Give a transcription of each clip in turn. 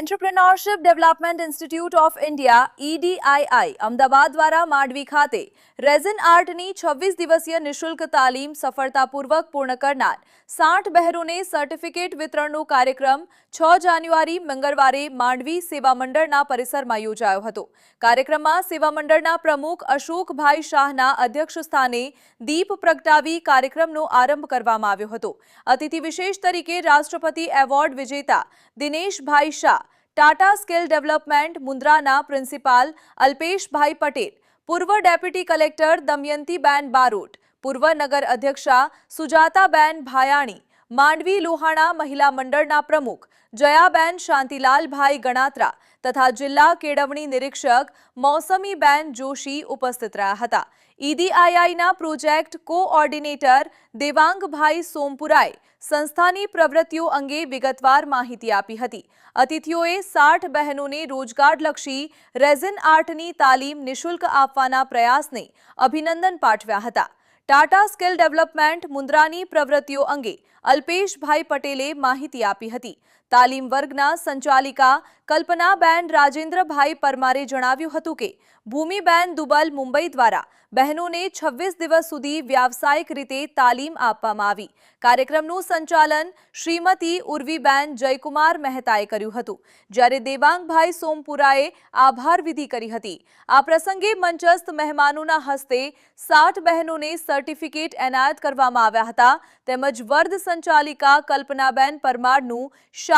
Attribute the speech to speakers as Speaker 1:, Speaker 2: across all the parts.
Speaker 1: Entrepreneurship development institute of India EDII Ahmedabad દ્વારા માંડવી ખાતે resin આર્ટની છવ્વીસ દિવસીય નિશુલ્ક તાલીમ સફળતાપૂર્વક પૂર્ણ કરનાર સાઠ બહેરોને સર્ટિફિકેટ વિતરણનો કાર્યક્રમ છ જાન્યુઆરી મંગળવારે માંડવી સેવા મંડળના પરિસરમાં યોજાયો હતો. કાર્યક્રમમાં સેવા મંડળના પ્રમુખ અશોકભાઈ શાહના અધ્યક્ષ સ્થાને દીપ પ્રગટાવી કાર્યક્રમનો આરંભ કરવામાં આવ્યો હતો. અતિથિ વિશેષ તરીકે રાષ્ટ્રપતિ એવોર્ડ વિજેતા દિનેશભાઈ શાહ ટાટા સ્કિલ ડેવલપમેન્ટ મુન્દ્રાના પ્રિન્સિપાલ અલ્પેશભાઈ પટેલ, પૂર્વ ડેપ્યુટી કલેક્ટર દમયંતીબેન બારોટ, પૂર્વ નગર અધ્યક્ષા સુજાતાબેન ભાયાણી, માંડવી લોહાણા મહિલા મંડળના પ્રમુખ જયાબેન શાંતિલાલભાઈ ગણાત્રા તથા જિલ્લા કેળવણી નિરીક્ષક મોસમીબેન જોશી ઉપસ્થિત રહ્યા હતા. ઈડીઆઈઆઈના પ્રોજેક્ટ કોઓર્ડિનેટર દેવાંગભાઈ સોમપુરાએ સંસ્થાની પ્રવૃત્તિઓ અંગે વિગતવાર માહિતી આપી હતી. અતિથિઓએ સાઠ બહેનોને રોજગારલક્ષી રેઝિન આર્ટની તાલીમ નિશુલ્ક આપવાના પ્રયાસને અભિનંદન પાઠવ્યા હતા. ટાટા સ્કિલ ડેવલપમેન્ટ મુન્દ્રાની પ્રવૃત્તિઓ અંગે અલ્પેશભાઈ પટેલે માહિતી આપી હતી. તાલીમ વર્ગના સંચાલિકા કલ્પનાબેન રાજેન્દ્રભાઈ પરમારે જણાવ્યું હતું કે, ભૂમિબેન દુબલ મુંબઈ દ્વારા બહેનોને છવ્વીસ દિવસ સુધી વ્યાવસાયિક રીતે તાલીમ આપવામાં આવી. કાર્યક્રમનું સંચાલન શ્રીમતી ઉર્વીબેન જયકુમાર મહેતાએ કર્યું હતું. જ્યારે દેવાંગભાઈ સોમપુરાએ આભાર વિધિ કરી હતી. આ પ્રસંગે મંચસ્થ મહેમાનોના હસ્તે સાઠ બહેનોને સર્ટિફિકેટ એનાયત કરવામાં આવ્યા હતા. તેમજ વર્ધ સંચાલિકા કલ્પનાબેન પરમારનું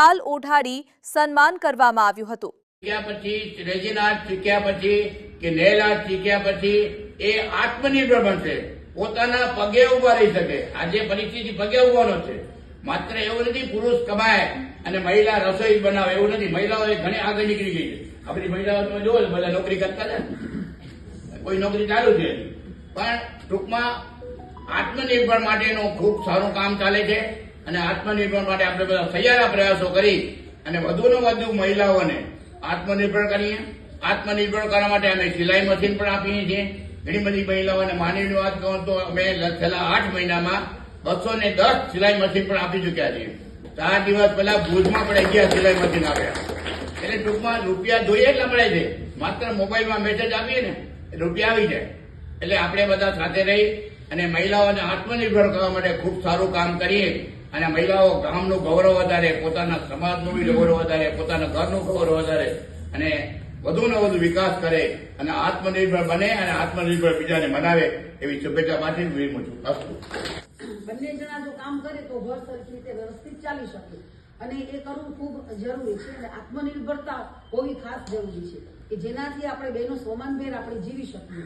Speaker 1: શાલ ઓઢાડી સન્માન કરવામાં આવ્યું હતું.
Speaker 2: શીખ્યા પછી રેઝિન આર્ટ શીખ્યા પછી કે નેલ આર્ટ શીખ્યા પછી એ આત્મનિર્ભર બનશે. પોતાના પગે ઊભા રહી શકે. આજે પરિસ્થિતિ પગે ઉભાનો છે. માત્ર એવું નથી, પુરુષ કમાય અને મહિલા રસોઈ બનાવે. એવું નથી. મહિલાઓ ઘણી આગળ નીકળી ગઈ છે. આપણી મહિલાઓ તમે જોવો બધા નોકરી કરતા ને. કોઈ નોકરી ચાલુ છે. પણ ટૂંકમાં આત્મનિર્ભર માટેનું ખૂબ સારું કામ ચાલે છે. અને આત્મનિર્ભર માટે આપણે બધા સહિયારા પ્રયાસો કરી અને વધુને વધુ મહિલાઓને આત્મનિર્ભર કરીએ. આત્મનિર્ભર કરવા માટે અમે સિલાઈ મશીન પણ આપીએ છીએ. ઘણી બધી મહિલાઓને માનવીની વાત કહું તો અમે છેલ્લા આઠ મહિનામાં બસો ને દસ સિલાઈ મશીન પણ આપી ચૂક્યા છીએ. ચાર દિવસ પહેલા ભુજમાં પણ અગિયાર સિલાઈ મશીન આવ્યા. એટલે ટૂંકમાં રૂપિયા જોઈએ એટલા મળે છે. માત્ર મોબાઈલમાં મેસેજ આપીએ ને રૂપિયા આવી જાય. એટલે આપણે બધા સાથે રહી અને મહિલાઓને આત્મનિર્ભર કરવા માટે ખૂબ સારું કામ કરીએ. અને મહિલાઓ ગામનું ગૌરવ વધારે, પોતાના સમાજનું બી ગૌરવ વધારે, પોતાના ઘરનું ગૌરવ વધારે અને વધુ ને વધુ વિકાસ કરે અને આત્મનિર્ભર બને અને આત્મનિર્ભર બીજાને બનાવે એવી શુભેચ્છા માટે
Speaker 3: બંને જણા જો કામ કરે તો ઘર સરખી રીતે વ્યવસ્થિત ચાલી શકે. અને એ કરવું ખૂબ જરૂરી છે અને આત્મનિર્ભરતા હોવી ખાસ જરૂરી છે કે જેનાથી આપણે બહેનો સોમાનભેર આપણે જીવી શકીએ.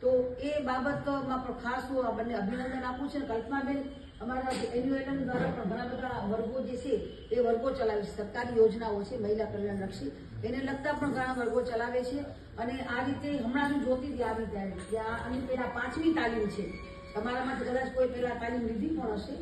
Speaker 3: તો એ બાબતમાં પણ ખાસ હું આ બંને અભિનંદન આપું છું કલ્પનાબેન અમારા એન્યુએલએમ દ્વારા પણ ઘણા બધા વર્ગો જે છે, એ વર્ગો ચલાવે છે. સરકારી યોજનાઓ છે, મહિલા કલ્યાણલક્ષી. એને લગતા પણ ઘણા વર્ગો ચલાવે છે અને આ રીતે હમણાં જોતી હતી આવી ત્યારે ત્યાં આની પહેલા પાંચમી તાલીમ છે. તમારામાંથી કદાચ કોઈ પહેલાં તાલીમ લીધી પણ હશે.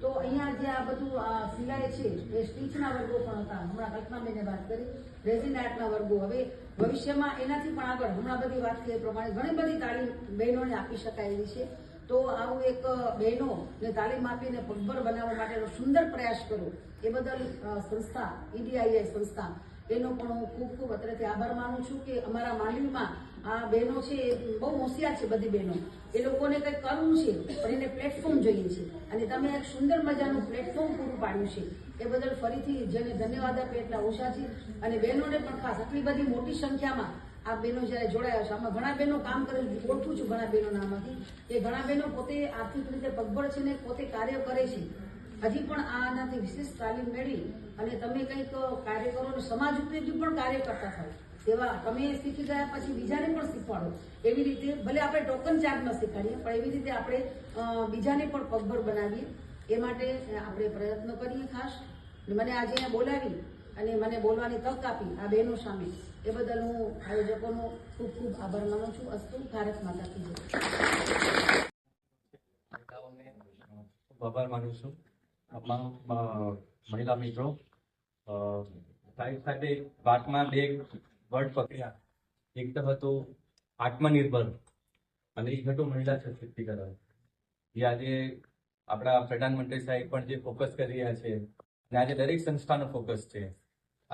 Speaker 3: તો અહીંયા જે આ બધું સિલાઈ છે, એ સ્ટીચના વર્ગો પણ હતા. હમણાં કલ્પનાબેને વાત કરી. રેઝિન આર્ટના વર્ગો. હવે ભવિષ્યમાં એનાથી પણ આગળ, હમણાં બધી વાત કરી પ્રમાણે ઘણી બધી તાલીમ બહેનોને આપી શકાય એવી છે. તો આવું એક બહેનો ને તાલીમ આપીને પગભર બનાવવા માટેનો સુંદર પ્રયાસ કર્યો. એ બદલ સંસ્થા ઈડીઆઈઆઈ સંસ્થા, એનો પણ હું ખૂબ ખૂબ અત્રેથી આભાર માનું છું કે અમારા માંડવીમાં આ બહેનો છે, એ બહુ હોશિયાર છે બધી બહેનો. એ લોકોને કંઈક કરવું છે, પણ એને પ્લેટફોર્મ જોઈએ છે. અને તમે એક સુંદર મજાનું પ્લેટફોર્મ પૂરું પાડ્યું છે. એ બદલ ફરીથી જેને ધન્યવાદ આપે એટલા ઓછા છે અને બહેનોને પણ ખાસ આટલી બધી મોટી સંખ્યામાં આ બહેનો જ્યારે જોડાયા છે આમાં ઘણા બહેનો કામ કરે છે. ઓળખું છું ઘણા બહેનો નામાંથી એ ઘણા બહેનો પોતે આર્થિક રીતે પગભર છે ને પોતે કાર્ય કરે છે. હજી પણ આનાથી વિશેષ તાલીમ મેળવી અને તમે કંઈક કાર્ય કરો અને સમાજ ઉપયોગી પણ કાર્ય કરતા થાવ. તેવા તમે શીખી ગયા પછી બીજાને પણ શીખવાડો. એવી રીતે ભલે આપણે ટોકન ચાર્જમાં શીખવાડીએ, પણ એવી રીતે આપણે બીજાને પણ પગભર બનાવીએ. એ માટે આપણે પ્રયત્ન કરીએ ખાસ. મને આજે અહીંયા બોલાવી અને મને બોલવાની તક આપી આ બહેનો સામે. એ બદલ હું આયોજકોનો ખૂબ ખૂબ આભાર માનું છું. અસ્તુ ભારત માતા કી
Speaker 4: આભાર માનું છું. આપણા મહિલા મિત્રો સાહેબ સાથે વાતમાં બે વર્ડ પકડ્યા. એક તો હતું આત્મનિર્ભર અને એક હતું મહિલા સશક્તિકરણ. જે આજે આપણા પ્રધાનમંત્રી સાહેબ પણ જે ફોકસ કરી રહ્યા છે અને આજે દરેક સંસ્થાનો ફોકસ છે.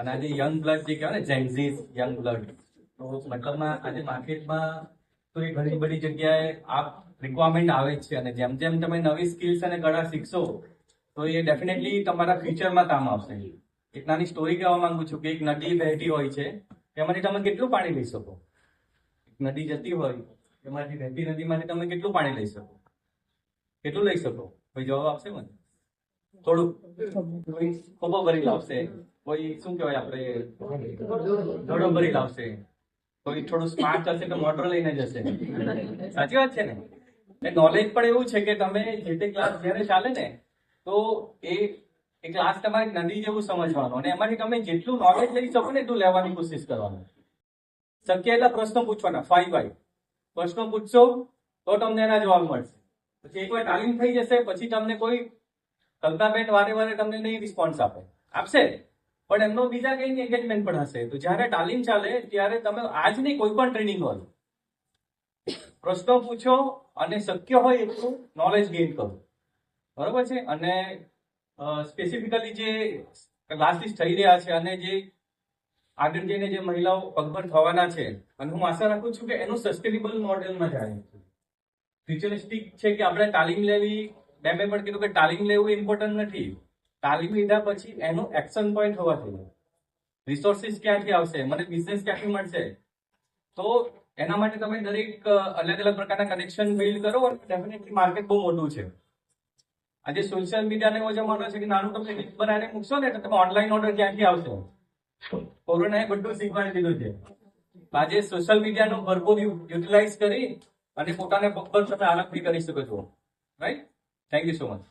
Speaker 4: અને આજે યંગ બ્લડ જે કહેવાય ને જેન્ઝીસ યંગ બ્લડ તો મતલબમાં આજે માર્કેટમાં તો એ ઘણી બધી જગ્યાએ આ રિક્વાયરમેન્ટ આવે જ છે. અને જેમ જેમ તમે નવી સ્કિલ્સ અને કળા શીખશો, તો એ ડેફિનેટલી તમારા ફ્યુચરમાં કામ આવશે. એક નાની સ્ટોરી કહેવા માંગુ છું કે એક નદી વહેતી હોય છે, તેમાંથી તમે કેટલું પાણી લઈ શકો? નદી જતી હોય, તેમાંથી વહેતી નદીમાંથી તમે કેટલું પાણી લઈ શકો? કેટલું લઈ શકો? કોઈ જવાબ આપશે મને? થોડું કોઈ ખોબો ભરી લાવશે કોઈ શું કહેવાય આપણે? દડો ભરી લાવશે. કોઈ થોડું સ્માર્ટ હશે તો મોટર લઈને જશે. સાચી વાત છે ને? નોલેજ પણ એવું છે કે તમે જે તે ક્લાસ જ્યારે ચાલે ને તો એ એ ક્લાસ તમારે નદી જેવું સમજવાનું અને એમાંથી તમે જેટલું નોલેજ લઈ શકો ને એટલું લેવાની કોશિશ કરવાનું. શક્ય એટલા પ્રશ્નો પૂછવાના ફાઈવ વાઈ પ્રશ્નો પૂછશો તો તમને એના જવાબ મળશે. પછી એકવાર તાલીમ થઈ જશે પછી તમને કોઈ કલ્પનાબેન વારે વારે તમને નહીં રિસ્પોન્સ આપે. આપશે પણ એમનો બીજા કઈ એન્ગેજમેન્ટ પણ હશે. તો જ્યારે તાલીમ ચાલે, ત્યારે તમે આજની કોઈ પણ ટ્રેનિંગ હોય પ્રશ્નો પૂછો અને શક્ય હોય એટલું નોલેજ ગેઇન કરો. બરોબર છે? અને સ્પેસિફિકલી જે ક્લાસીસ થઈ રહ્યા છે અને જે આગળ જઈને જે મહિલાઓ પગભર થવાના છે, અને હું આશા રાખું છું કે એનું સસ્ટેનેબલ મોડેલમાં જાય ફ્યુચરિસ્ટિક છે કે આપણે તાલીમ લેવી મેમે પણ કીધું કે તાલીમ લેવું ઇમ્પોર્ટન્ટ નથી. તાલીમ લીધા પછી એનું એક્શન પોઈન્ટ હોવા જોઈએ. રિસોર્સિસ ક્યાંથી આવશે? મને બિઝનેસ ક્યાંથી મળશે? તો એના માટે તમે દરેક અલગ અલગ પ્રકારના કનેક્શન બિલ્ડ કરો ડેફિનેટલી માર્કેટ બહુ મોટું છે. આજે સોશિયલ મીડિયાને એવો જમાનો છે કે નાનું તમે લિંક બનાવીને મૂકશો ને તો તમે ઓનલાઈન ઓર્ડર ક્યાંથી આવશે? કોરોનાએ બધું શીખવાડી દીધું છે. આજે સોશિયલ મીડિયાનો ભરપૂર યુટિલાઇઝ કરી અને પોતાને પર તમે આનંદ કરી શકો છો. Right Thank you so much.